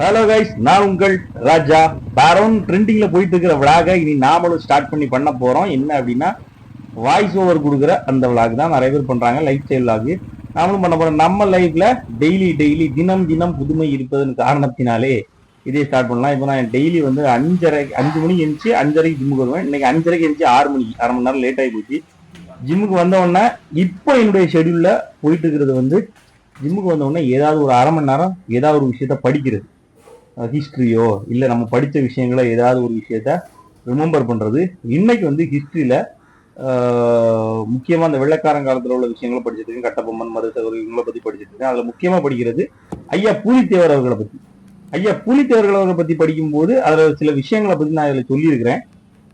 Hello guys நான் உங்கள் ராஜா. பேரோன் ட்ரெண்டிங்கில் போயிட்டு இருக்கிற விளாக இனி நாமளும் ஸ்டார்ட் பண்ணி பண்ண போகிறோம் என்ன அப்படின்னா வாய்ஸ் ஓவர் கொடுக்குற அந்த விளாக் தான் நிறைய பேர் பண்ணுறாங்க லைஃப் ஸ்டைல் விளாக் நாமளும் பண்ண போகிறோம் நம்ம லைஃப்பில் டெய்லி டெய்லி தினம் தினம் புதுமை இருப்பதன் காரணத்தினாலே இதே ஸ்டார்ட் பண்ணலாம். இப்போ நான் டெய்லி வந்து அஞ்சரை அஞ்சு மணிக்கு எழுந்துச்சு அஞ்சரைக்கு ஜிம்முக்கு வருவேன். இன்னைக்கு அஞ்சரைக்கு எழுந்துச்சு ஆறு மணிக்கு அரை மணி நேரம் லேட் ஆகி போச்சு. ஜிம்முக்கு வந்தவுடனே இப்போ என்னுடைய ஷெடியூலில் போயிட்டு இருக்கிறது வந்து ஜிம்முக்கு வந்தவுடனே ஏதாவது ஒரு அரை மணி நேரம் ஏதாவது ஒரு விஷயத்த படிக்கிறது. ஹிஸ்ட்ரியோ இல்லை நம்ம படித்த விஷயங்களோ ஏதாவது ஒரு விஷயத்த ரிமெம்பர் பண்ணுறது இன்னைக்கு வந்து ஹிஸ்ட்ரியில் முக்கியமாக அந்த வெள்ளக்காரங்காலத்தில் உள்ள விஷயங்களை படிச்சுட்டு இருக்கேன். கட்டபொம்மன் மருதவர் இவங்களை பற்றி படிச்சுட்டு இருக்கேன். அதில் முக்கியமாக படிக்கிறது ஐயா பூலித்தேவர் அவர்களை பற்றி ஐயா பூலித்தேவர்கள் அவர்களை பற்றி படிக்கும்போது அதில் சில விஷயங்களை பற்றி நான் இதில் சொல்லியிருக்கிறேன்.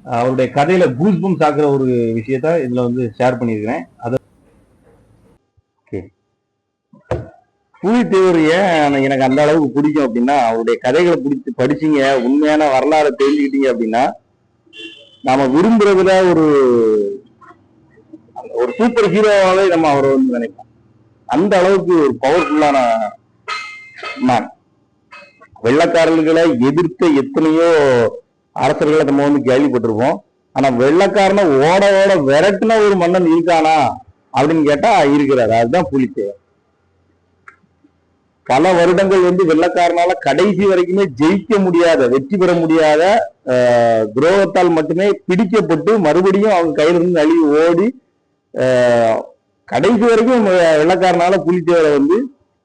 அவருடைய கதையில கூஸ்பம் சாக்குற ஒரு விஷயத்த இதில் வந்து ஷேர் பண்ணியிருக்கிறேன். அதை புலித்தேவர் ஏன் எனக்கு அந்த அளவுக்கு பிடிக்கும் அப்படின்னா அவருடைய கதைகளை பிடிச்சி படிச்சீங்க உண்மையான வரலாறு தெரிஞ்சுக்கிட்டீங்க அப்படின்னா நாம விரும்புறதுல ஒரு ஒரு சூப்பர் ஹீரோவாவே நம்ம அவரை வந்து நினைப்போம். அந்த அளவுக்கு ஒரு பவர்ஃபுல்லான மேன் வெள்ளக்காரர்களை எதிர்த்த எத்தனையோ அரசர்களை நம்ம வந்து கேள்விப்பட்டிருப்போம். ஆனா வெள்ளக்காரனை ஓட ஓட விரட்டின ஒரு மன்னன் இருக்கானா அப்படின்னு கேட்டா இருக்கிறாரு. அதுதான் புலித்தேவர் பல வருடங்கள் வந்து வெள்ளக்காரனால கடைசி வரைக்குமே ஜெயிக்க முடியாத வெற்றி பெற முடியாத துரோகத்தால் மட்டுமே பிடிக்கப்பட்டு மறுபடியும் அவங்க கையிலிருந்து நழுவி ஓடி கடைசி வரைக்கும் வெள்ளக்காரனால புலித்தேவரை வந்து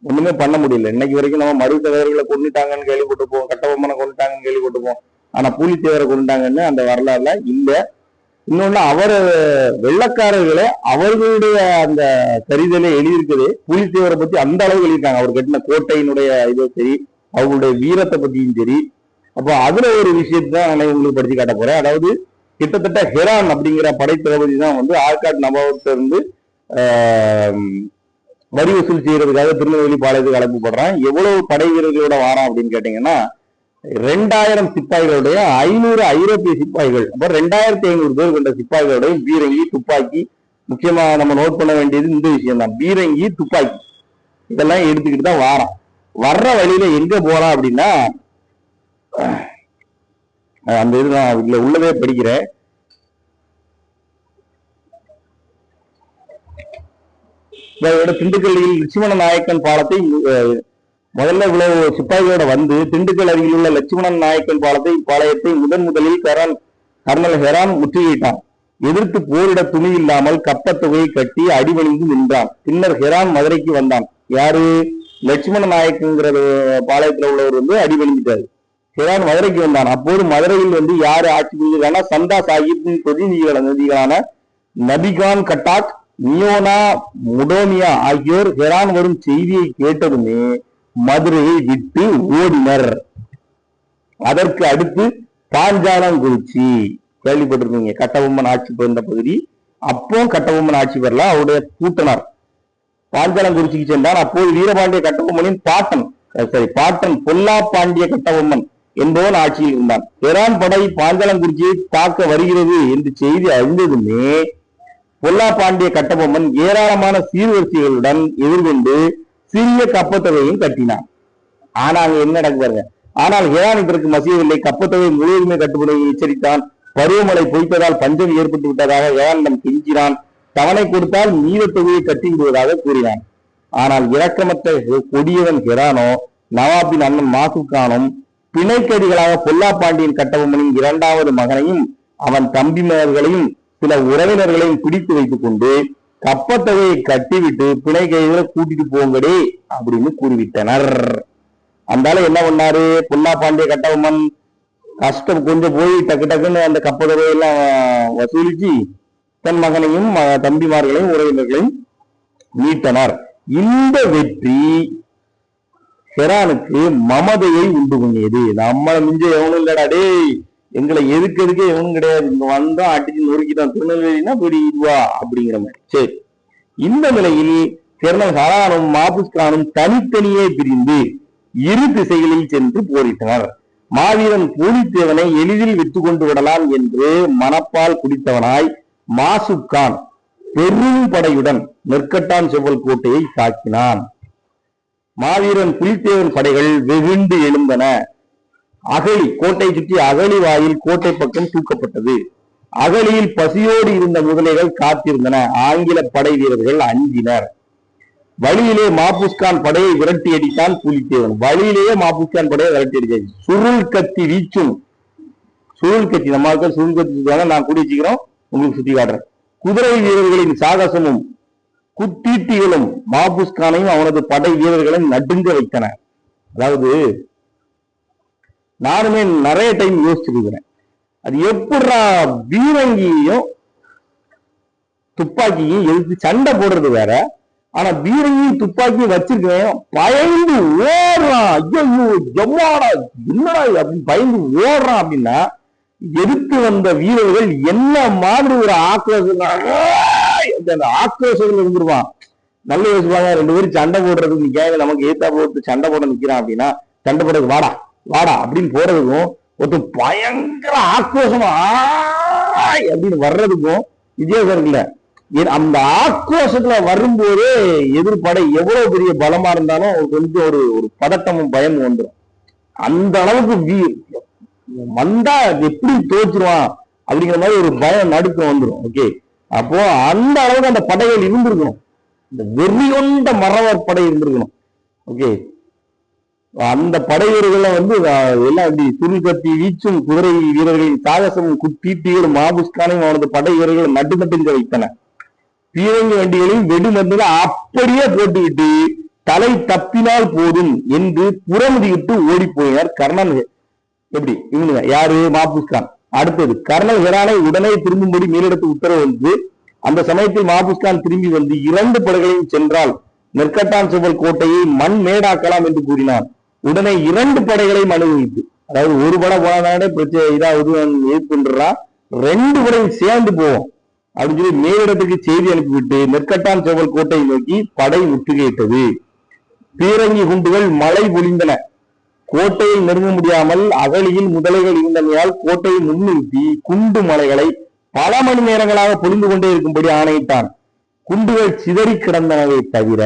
ஒண்ணுமே பண்ண முடியல. இன்னைக்கு வரைக்கும் நம்ம மறு தலைவர்களை கொண்டுட்டாங்கன்னு கேள்விப்பட்டிருப்போம் கட்டபொம்மனை கொண்டுட்டாங்கன்னு கேள்விப்பட்டிருப்போம். ஆனா புலித்தேவரை கொண்டுட்டாங்கன்னு அந்த வரலாறுல இல்லை இன்னொன்னு அவர் வெள்ளக்காரர்களே அவர்களுடைய அந்த கரிதலை எழுதியிருக்குது. புலித்தேவரை பத்தி அந்த அளவு எழுதியிருக்காங்க. அவர் கட்டின கோட்டையினுடைய இதோ சரி அவங்களுடைய வீரத்தை பத்தியும் சரி. அப்போ அதுல ஒரு விஷயத்தை தான் நான் உங்களுக்கு படிச்சு காட்ட போறேன். அதாவது கிட்டத்தட்ட ஹெரான் அப்படிங்கிற படைத்தளபதி தான் வந்து ஆற்காடு நபாவத்திலிருந்து வரி வசூல் செய்யறதுக்காக திருநெல்வேலி பாளையத்துக்கு அனுப்பப்படுறான் எவ்வளவு படை வீரர்களோட வாரம் அப்படின்னு கேட்டீங்கன்னா ரெண்டாயிரம் சிப்பாய்களுடைய ஐநூறு ஐரோப்பிய சிப்பாய்கள். அப்புறம் ரெண்டாயிரத்தி ஐநூறு பேர் கொண்ட சிப்பாய்களுடைய பீரங்கி துப்பாக்கி முக்கியமா நம்ம நோட் பண்ண வேண்டியது இந்த விஷயம் தான் பீரங்கி துப்பாக்கி. இதெல்லாம் எடுத்துக்கிட்டு தான் வாரான். வர்ற வழியில எங்க போறான் அப்படின்னா அந்த இது நான் இதுல உள்ளதே படிக்கிறேன். இதோட திண்டுக்கல்லில் லட்சுமண நாயக்கன் பாலத்தை முதல்ல இவ்வளவு சிப்பாய்களோட வந்து திண்டுக்கல் அருகில் உள்ள லட்சுமணன் நாயக்கன் பாலத்தை பாளையத்தை முதன் முதலில் கரான் கர்னல் ஹெரான் முற்றுகையிட்டான். எதிர்த்து போரிட துணி இல்லாமல் கப்பத்தொகையை கட்டி அடிபணிந்து நின்றான். பின்னர் ஹெரான் மதுரைக்கு வந்தான். யாரு? லட்சுமண நாயக்குங்கிற பாளையத்துல உள்ளவர் வந்து அடிபணிஞ்சிட்டாரு ஹெரான் மதுரைக்கு வந்தான். அப்போது மதுரையில் வந்து யாரு ஆட்சி புரிஞ்சிருக்காங்கன்னா சந்தா சாஹிப்பின் பிரதிநிதிகளான நபிகான் கட்டாக் நியோனா முடோனியா ஆகியோர் ஹெரான் வரும் செய்தியை கேட்டதுமே மதுரையை விட்டு ஓடினர். அதற்கு அடுத்து பாஞ்சாலங்குறிச்சி கேள்விப்பட்டிருக்கீங்க. கட்டபொம்மன் ஆட்சி பிறந்த பகுதி. அப்போ கட்டபொம்மன் ஆட்சி பெறல அவருடைய கூட்டனார் பாஞ்சாலங்குறிச்சிக்கு சென்றார். அப்போது வீரபாண்டிய கட்டபொம்மனின் பாட்டன் சரி பாட்டன் பொல்லா பாண்டிய கட்டபொம்மன் என்பவன் ஆட்சியில் இருந்தான். ஹெரான் படை பாஞ்சாலங்குறிச்சியை தாக்க வருகிறது என்று செய்தி அறிந்ததுமே பொல்லா பாண்டிய கட்டபொம்மன் ஏராளமான சீர்வரிசைகளுடன் எதிர்கொண்டு சிறிய கப்பத்தொகையும் கட்டினான். ஆனா அங்க என்ன நடக்குவாங்க ஆனால் ஹெரான் இதற்கு மசியவில்லை. கப்பத்தொகை முழுவதுமே கட்டுப்படுவதை எச்சரித்தான். பருவமழை பொய்த்ததால் பஞ்சம் ஏற்பட்டு விட்டதாக ஹெரானிடம் கெஞ்சினான். தவணை கொடுத்தால் மீத தொகையை கட்டி விடுவதாக கூறினான். ஆனால் இரக்கமற்ற கொடியவன் ஹிரானோ நவாபின் அண்ணன் மாசுக்கானும் பிணைக்கடிகளாக பொல்லா பாண்டியன் கட்டபொம்மனின் இரண்டாவது மகனையும் அவன் தம்பிமார்களையும் சில உறவினர்களையும் பிடித்து வைத்துக் கொண்டு கப்பத்தொகையை கட்டிவிட்டு பிணை கைகளை கூட்டிட்டு போங்கடே அப்படின்னு கூறிவிட்டனர். அந்தால என்ன பண்ணாரு? பொன்னா பாண்டிய கட்டபொம்மன் கஷ்டம் கொஞ்சம் போய் டக்கு டக்குன்னு அந்த கப்பத்தொகையெல்லாம் வசூலிச்சு தன் மகனையும் ம- தம்பிமார்களையும் உறவினர்களையும் மீட்டனர். இந்த வெற்றி ஹெரானுக்கு மமதையை உண்டு பண்ணியது. நம்மளை மிஞ்ச எவனும் இல்லடா டேய். எங்களை எதுக்கு எவனும் கிடையாது. இங்க வந்தோம் அடிச்சு நொறுக்கிட்டோம் திருநெல்வேலினா பெரிய இதுவா? அப்படிங்கிற மாதிரி. சரி. இந்த நிலையில் கர்னல் ஹரானும் கானும் தனித்தனியே பிரிந்து இரு திசைகளில் சென்று போரிட்டனர். மாவீரன் பூலித்தேவனை எளிதில் விட்டு கொண்டு விடலாம் என்று மனப்பால் குடித்தவனாய் மாசுக்கான் பெரும் படையுடன் நெற்கட்டான் செவ்வல் கோட்டையை தாக்கினான். மாவீரன் புலித்தேவன் படைகள் வெகுண்டு எழுந்தன. அகழி கோட்டை சுற்றி அகழி வாயில் கோட்டை பக்கம் தூக்கப்பட்டது. அகழியில் பசியோடு இருந்த முதலைகள் காத்திருந்தன. ஆங்கில படை வீரர்கள் அஞ்சினர். வழியிலே மாபுஸ்கான் படையை விரட்டி அடித்தான் புலித்தேவன். வழியிலேயே மாபுஸ்கான் படையை விரட்டி அடிச்சாச்சு சுருள் கத்தி வீச்சும் சுருள் கத்தி நம்ம ஆட்கள் சுருள் கத்தி நான் கூடி வச்சுக்கிறோம் உங்களுக்கு சுத்தி காட்டுறேன். குதிரை வீரர்களின் சாகசமும் குத்தீட்டிகளும் மாபுஸ்கானையும் அவனது படை வீரர்களையும் நடுங்க வைத்தன. அதாவது நானுமே நிறைய டைம் யோசிச்சிருக்கிறேன். அது எப்படா பீரங்கியையும் துப்பாக்கியும் எதிர்த்து சண்டை போடுறது வேற. ஆனா பீரங்கியும் துப்பாக்கியும் வச்சிருக்கேன் பயந்து ஓடுறான். ஐயோ ஜம்மாடா என்னடா அப்படின்னு பயந்து ஓடுறான் அப்படின்னா எதிர்த்து வந்த வீரர்கள் என்ன மாதிரி ஒரு ஆக்ரோஷம் அந்த ஆக்ரோஷத்துல இருந்துருவான். நல்ல யோசிப்பாங்க. ரெண்டு பேரும் சண்டை போடுறதுக்கு நிக்காங்க நமக்கு ஏத்தா போட்டு சண்டை போட நிக்கிறான் அப்படின்னா சண்டை போடுறது வாடா. வாடா அப்படின்னு போறதுக்கும் ஒருத்தன் பயங்கர ஆக்ரோஷமா ஆய்! அப்படின்னு வர்றதுக்கும் வித்தியாசம் இருக்குல்ல. ஏன் அந்த ஆக்ரோஷத்துல வரும்போதே எதிர்ப்படை எவ்வளவு பெரிய பலமா இருந்தாலும் அவருக்கு கொஞ்சம் ஒரு ஒரு பதட்டமும் பயமும் வந்துடும் அந்த அளவுக்கு வீ- வந்தா எப்படி தோச்சிருவான் அப்படிங்கிற மாதிரி ஒரு பயம் நடுக்கம் வந்துடும் ஓகே அப்போ அந்த அளவுக்கு அந்த படைகள் இருந்திருக்கணும். இந்த வெறி கொண்ட படை இருந்திருக்கணும் ஓகே அந்த படைவீரர்களை வந்து எல்லாம் இப்படி துணி கத்தி வீச்சும் குதிரை வீரர்களின் சாகசமும் குத்தீட்டிகளும் மாபுஸ்கானையும் அவனது படை வீரர்களை நட்டு நட்டுங்க வைத்தன. பீரங்கி வண்டிகளையும் வெடி வெடிமருந்துகளை அப்படியே போட்டுவிட்டு தலை தப்பினால் போதும் என்று புறமுதியிட்டு ஓடி போயினார் கர்ணன் எப்படி இவனுங்க யாரு? மாபுஸ்கான். அடுத்தது கர்ணன் ஹெரானை உடனே திரும்பும்படி மேலிடத்து உத்தரவு வந்து அந்த சமயத்தில் மாபுஸ்கான் திரும்பி வந்து இரண்டு படைகளையும் சென்றால் நெற்கட்டான் சுவல் கோட்டையை மண் மேடாக்கலாம் என்று கூறினார் உடனே இரண்டு படைகளையும் அனுபவித்து அதாவது ஒரு படை போனாதானே பிரச்சனை இதாவது எதிர்ப்புன்றான் ரெண்டு படையும் சேர்ந்து போவோம். அப்படின்னு சொல்லி மேலிடத்துக்கு செய்தி அனுப்பிவிட்டு நெற்கட்டான் செவல் கோட்டையை நோக்கி படை முற்றுகையிட்டது பீரங்கி குண்டுகள் மழை பொழிந்தன. கோட்டையை நெருங்க முடியாமல் அகழியில் முதலைகள் இருந்தமையால் கோட்டையை முன்னிறுத்தி குண்டு மலைகளை பல மணி நேரங்களாக பொழிந்து கொண்டே இருக்கும்படி ஆணையிட்டான். குண்டுகள் சிதறி கிடந்தனவை தவிர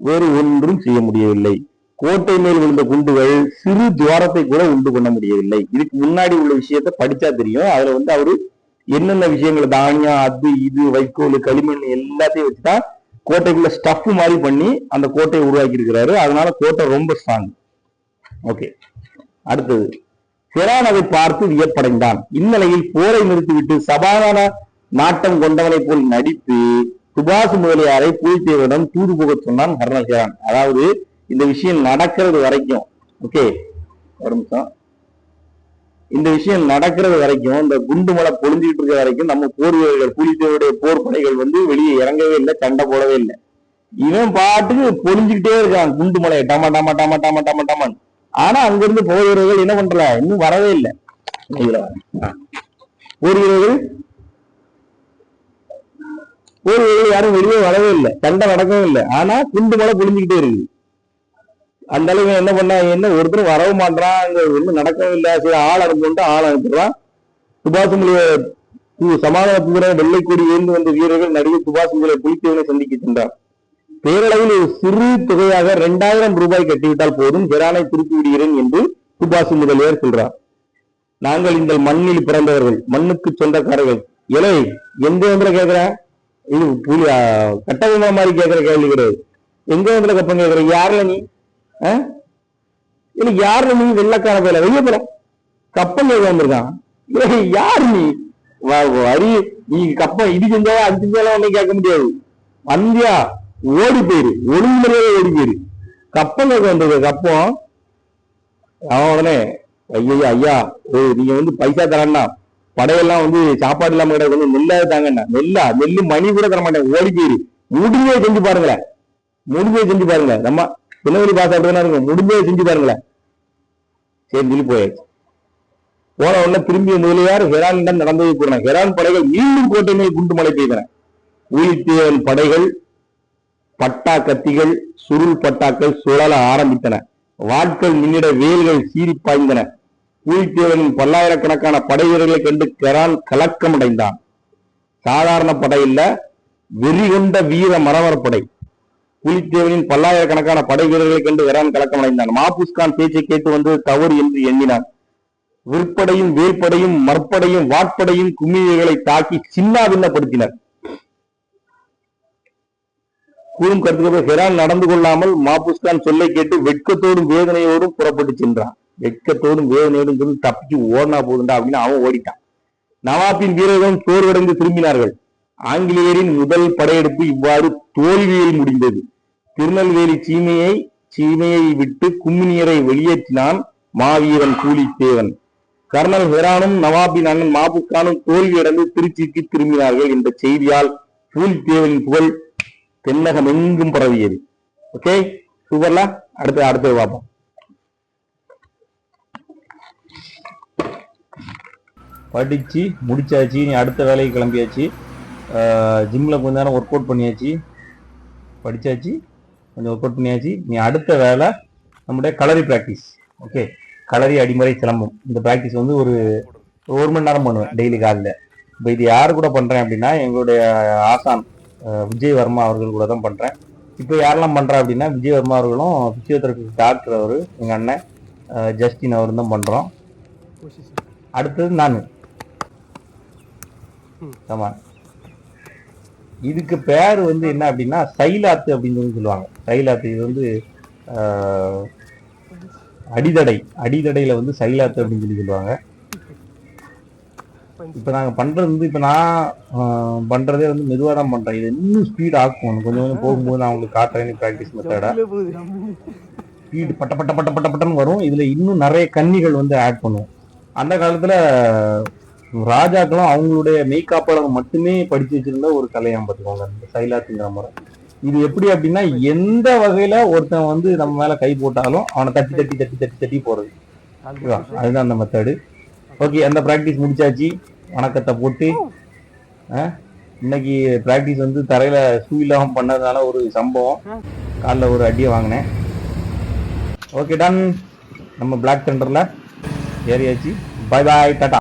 வேறு ஒன்றும் செய்ய முடியவில்லை. கோட்டை மேல் விழுந்த குண்டுகள் சிறு துவாரத்தை கூட உண்டு பண்ண முடியவில்லை. இதுக்கு முன்னாடி உள்ள விஷயத்த படிச்சா தெரியும். அதுல வந்து அவரு என்னென்ன விஷயங்கள் தானியம் அது இது வைக்கோல் களிமண் எல்லாத்தையும் வச்சுதான் கோட்டைக்குள்ள ஸ்டஃப் மாதிரி பண்ணி அந்த கோட்டையை உருவாக்கி இருக்கிறாரு. அதனால கோட்டை ரொம்ப ஸ்ட்ராங் ஓகே அடுத்தது. பிரான் அதை பார்த்து வியப்படைந்தான். இந்நிலையில் போரை நிறுத்திவிட்டு சமாதான நாட்டம் கொண்டவனை போல் நடித்து சுபாஷ் முதலியாரை புலித்தேவரிடம் தூது போகச் சொன்னான் கர்னல் ஹிரான். அதாவது இந்த விஷயம் நடக்கிறது வரைக்கும் ஓகே ஒரு நிமிஷம். இந்த விஷயம் நடக்கிறது வரைக்கும் இந்த குண்டு மலை பொழிஞ்சுக்கிட்டு இருக்க வரைக்கும் நம்ம போர் வீரர்கள் புலித்தேவருடைய போர் படைகள் வந்து வெளியே இறங்கவே இல்லை சண்டை போடவே இல்லை. இவன் பாட்டுக்கு பொழிஞ்சுக்கிட்டே இருக்கான் குண்டு மலையை டமா டமா டமா டமா டமா டமான் ஆனா அங்கிருந்து போர் வீரர்கள் என்ன பண்றல இன்னும் வரவே இல்லை. போர் வீரர்கள் போர் வீரர்கள் யாரும் வெளியே வரவே இல்லை சண்டை நடக்கவே இல்லை. ஆனா குண்டு மலை பொழிஞ்சுக்கிட்டே இருக்கு அந்த அளவு என்ன பண்ணா என்ன ஒருத்தர் வரவும் மாட்டான் ஒன்றும் நடக்கவும் இல்லை. சரி ஆள் அனுப்பிட்டு ஆள் அனுப்பிடுறான் சுபாஷ் மொழிய சமாதான வெள்ளைக்கொடி ஏந்து வந்த வீரர்கள் நடிகர் சுபாஷ் மொழியை புலித்தேவனை சந்திக்க சென்றார். பேரளவில் ஒரு சிறு தொகையாக இரண்டாயிரம் ரூபாய் கட்டிவிட்டால் போதும். ஹெரானை திருப்பி விடுகிறேன் என்று சுபாஷ் முதலியார் சொல்றார். நாங்கள் இந்த மண்ணில் பிறந்தவர்கள் மண்ணுக்கு சொந்தக்காரர்கள். இலை எந்த வந்து கேட்கிற? இது புலி ஆ, மாதிரி கேட்கிற கேள்வி கிடையாது. எங்க வந்து கப்பம் கேட்கிற? யாருல நீ? இல்ல யாரு நீ வெள்ளக்கார போல? வெளிய போல கப்பல் வந்திருக்கான். ஏய், யார் நீ? வரி. நீ கப்பம் இது செஞ்சாலும் அது செஞ்சாலும் ஒன்னும் கேட்க முடியாது. வந்தியா ஓடி போயிரு. ஒழுங்குமுறையே ஓடி போயிரு. கப்பல் கேட்க வந்தது. கப்பம் அவன் உடனே ஐயா ஐயா நீங்க வந்து பைசா தரேன்னா படையெல்லாம் வந்து சாப்பாடு இல்லாம கிடையாது வந்து நெல்லாவது தாங்கண்ணா. நெல்லா நெல்லு மணி கூட தர மாட்டேன் ஓடி போயிரு. முடிஞ்சே செஞ்சு பாருங்களேன். முடிஞ்சே செஞ்சு பாருங்க. நம்ம பிள்ளைவரி பாஸ் அப்படிதானே இருக்கும். முடிஞ்சே செஞ்சு பாருங்களேன். சரி சொல்லி போயாச்சு. போன உடனே திரும்பிய முதலியார் ஹெரானிடம் நடந்ததை கூறினார். ஹெரான் படைகள் மீண்டும் கோட்டை மேல் குண்டு மழை பெய்தன. ஊழித்தேவன் படைகள் பட்டா கத்திகள் சுருள் பட்டாக்கள் சுழல ஆரம்பித்தன. வாட்கள் மின்னிட வேல்கள் சீறி பாய்ந்தன. ஊழித்தேவனின் பல்லாயிரக்கணக்கான படை வீரர்களை கண்டு கெரான் கலக்கமடைந்தான். சாதாரண படை இல்ல வெறி கொண்ட வீர மரவர் படை. புலித்தேவனின் பல்லாயிரக்கணக்கான படை வீரர்களை கண்டு ஹெரான் கலக்கமடைந்தான். மாபுஸ்கான் பேச்சை கேட்டு வந்தது தவறு என்று எண்ணினான். விற்படையும் வேல்படையும் மற்படையும் வாட்படையும் கும்மிகளை தாக்கி சின்ன விண்ணப்படுத்தினர் கூறும் கருத்துக்கு ஹெரான் நடந்து கொள்ளாமல் மாபுஸ்கான் சொல்லை கேட்டு வெட்கத்தோடும் வேதனையோடும் புறப்பட்டு சென்றான். வெட்கத்தோடும் வேதனையோடும் சொல்லி தப்பிச்சு ஓடினா போதுண்டா அப்படின்னு அவன் ஓடிட்டான். நவாப்பின் வீரர்களும் சோர்வடைந்து திரும்பினார்கள். ஆங்கிலேயரின் முதல் படையெடுப்பு இவ்வாறு தோல்வியில் முடிந்தது. திருநெல்வேலி சீமையை சீமையை விட்டு கும்மினியரை வெளியேற்றினான் மாவீரன் கூலித்தேவன். கர்னல் ஹெரானும் நவாபின் அண்ணன் மாபுக்கானும் தோல்வியடைந்து திருச்சிக்கு திரும்பினார்கள் என்ற செய்தியால் கூலித்தேவனின் புகழ் தென்னகம் எங்கும் பரவியது. ஓகே? சூப்பர்ல? அடுத்து அடுத்தது பார்ப்போம். படிச்சு முடிச்சாச்சு நீ அடுத்த வேலைக்கு கிளம்பியாச்சு. ஜிம்ல கொஞ்ச நேரம் ஒர்க் அவுட் பண்ணியாச்சு. படிச்சாச்சு. கொஞ்சம் ஒர்க் அவுட் பண்ணியாச்சு. நீ அடுத்த வேலை நம்முடைய கலரி ப்ராக்டிஸ் ஓகே கலரி அடிமுறை சிலம்பம். இந்த ப்ராக்டிஸ் வந்து ஒரு ஒரு மணி நேரம் பண்ணுவேன் டெய்லி காலையில். இப்போ இது யார் கூட பண்ணுறேன் அப்படின்னா எங்களுடைய ஆசான் விஜய் வர்மா அவர்கள் கூட தான் பண்ணுறேன் இப்போ யாரெல்லாம் பண்ணுறா அப்படின்னா விஜய் வர்மா அவர்களும் பிசியோதெரபி டாக்டர் அவர் எங்கள் அண்ணன் ஜஸ்டின் அவரும் தான் பண்ணுறோம் அடுத்தது நான். ஆமா. இதுக்கு பேர் வந்து என்ன அப்படின்னா சைலாத்து அப்படின்னு சொல்லி சொல்லுவாங்க. சைலாத்து இது வந்து அடிதடை. அடிதடையில வந்து சைலாத்து அப்படின்னு சொல்லி சொல்லுவாங்க. இப்போ நாங்கள் பண்றது வந்து இப்போ நான் பண்றதே வந்து மெதுவாக தான் பண்றேன். இது இன்னும் ஸ்பீட் ஆக்கும். கொஞ்சம் கொஞ்சம் போகும்போது நான் உங்களுக்கு காட்டுறேன் ப்ராக்டிஸ் மெத்தடை ஸ்பீடு பட்ட பட்ட பட்ட பட்ட பட்டன்னு வரும். இதுல இன்னும் நிறைய கன்னிகள் வந்து ஆட் பண்ணுவோம். அந்த காலத்துல ராஜாக்களும் அவங்களுடைய மெய்காப்பாளர் மட்டுமே படிச்சு வச்சிருந்த ஒரு கலையாம் பார்த்துக்கோங்க. இந்த சைலாத்துங்கிற முறை. இது எப்படி அப்படின்னா எந்த வகையில ஒருத்தன் வந்து நம்ம மேல கை போட்டாலும் அவனை தட்டி தட்டி தட்டி தட்டி தட்டி போறது. அதுதான் அந்த மெத்தடு ஓகே அந்த ப்ராக்டிஸ் முடிச்சாச்சு. வணக்கத்தை போட்டு இன்னைக்கு ப்ராக்டிஸ் வந்து தரையில ஷூ இல்லாம பண்ணதுனால ஒரு சம்பவம். காலில் ஒரு அடியை வாங்கினேன். ஓகே டன் நம்ம பிளாக் சென்டர்ல ஏறியாச்சு. பாய் பாய் டாட்டா